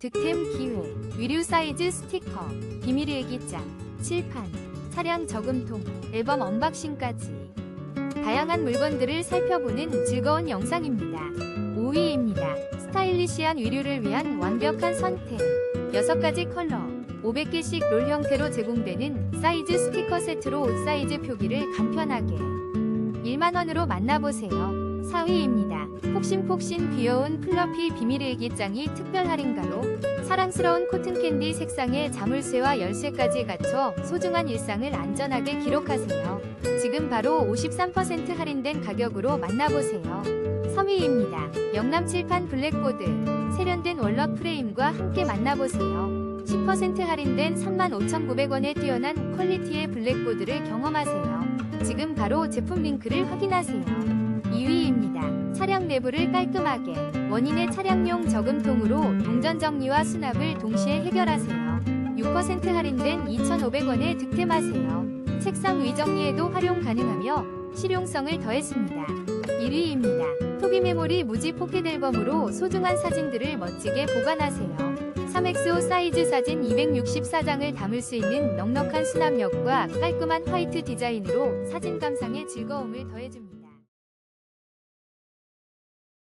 득템 기회, 위류 사이즈 스티커, 비밀 일기장, 칠판, 차량 저금통, 앨범 언박싱까지 다양한 물건들을 살펴보는 즐거운 영상입니다. 5위입니다. 스타일리시한 위류를 위한 완벽한 선택. 6가지 컬러, 500개씩 롤 형태로 제공되는 사이즈 스티커 세트로 옷 사이즈 표기를 간편하게 1만원으로 만나보세요. 4위입니다. 폭신폭신 귀여운 플러피 비밀 일기장이 특별 할인가로 사랑스러운 코튼 캔디 색상의 자물쇠와 열쇠까지 갖춰 소중한 일상을 안전하게 기록하세요. 지금 바로 53% 할인된 가격으로 만나보세요. 3위입니다. 영남 칠판 블랙보드 세련된 월넛 프레임과 함께 만나보세요. 10% 할인된 35,900원에 뛰어난 퀄리티의 블랙보드를 경험하세요. 지금 바로 제품 링크를 확인하세요. 2위입니다. 차량 내부를 깔끔하게 원인의 차량용 저금통으로 동전 정리와 수납을 동시에 해결하세요. 6% 할인된 2,500원에 득템하세요. 책상 위 정리에도 활용 가능하며 실용성을 더했습니다. 1위입니다. 토비 메모리 무지 포켓 앨범으로 소중한 사진들을 멋지게 보관하세요. 3XO 사이즈 사진 264장을 담을 수 있는 넉넉한 수납력과 깔끔한 화이트 디자인으로 사진 감상에 즐거움을 더해줍니다.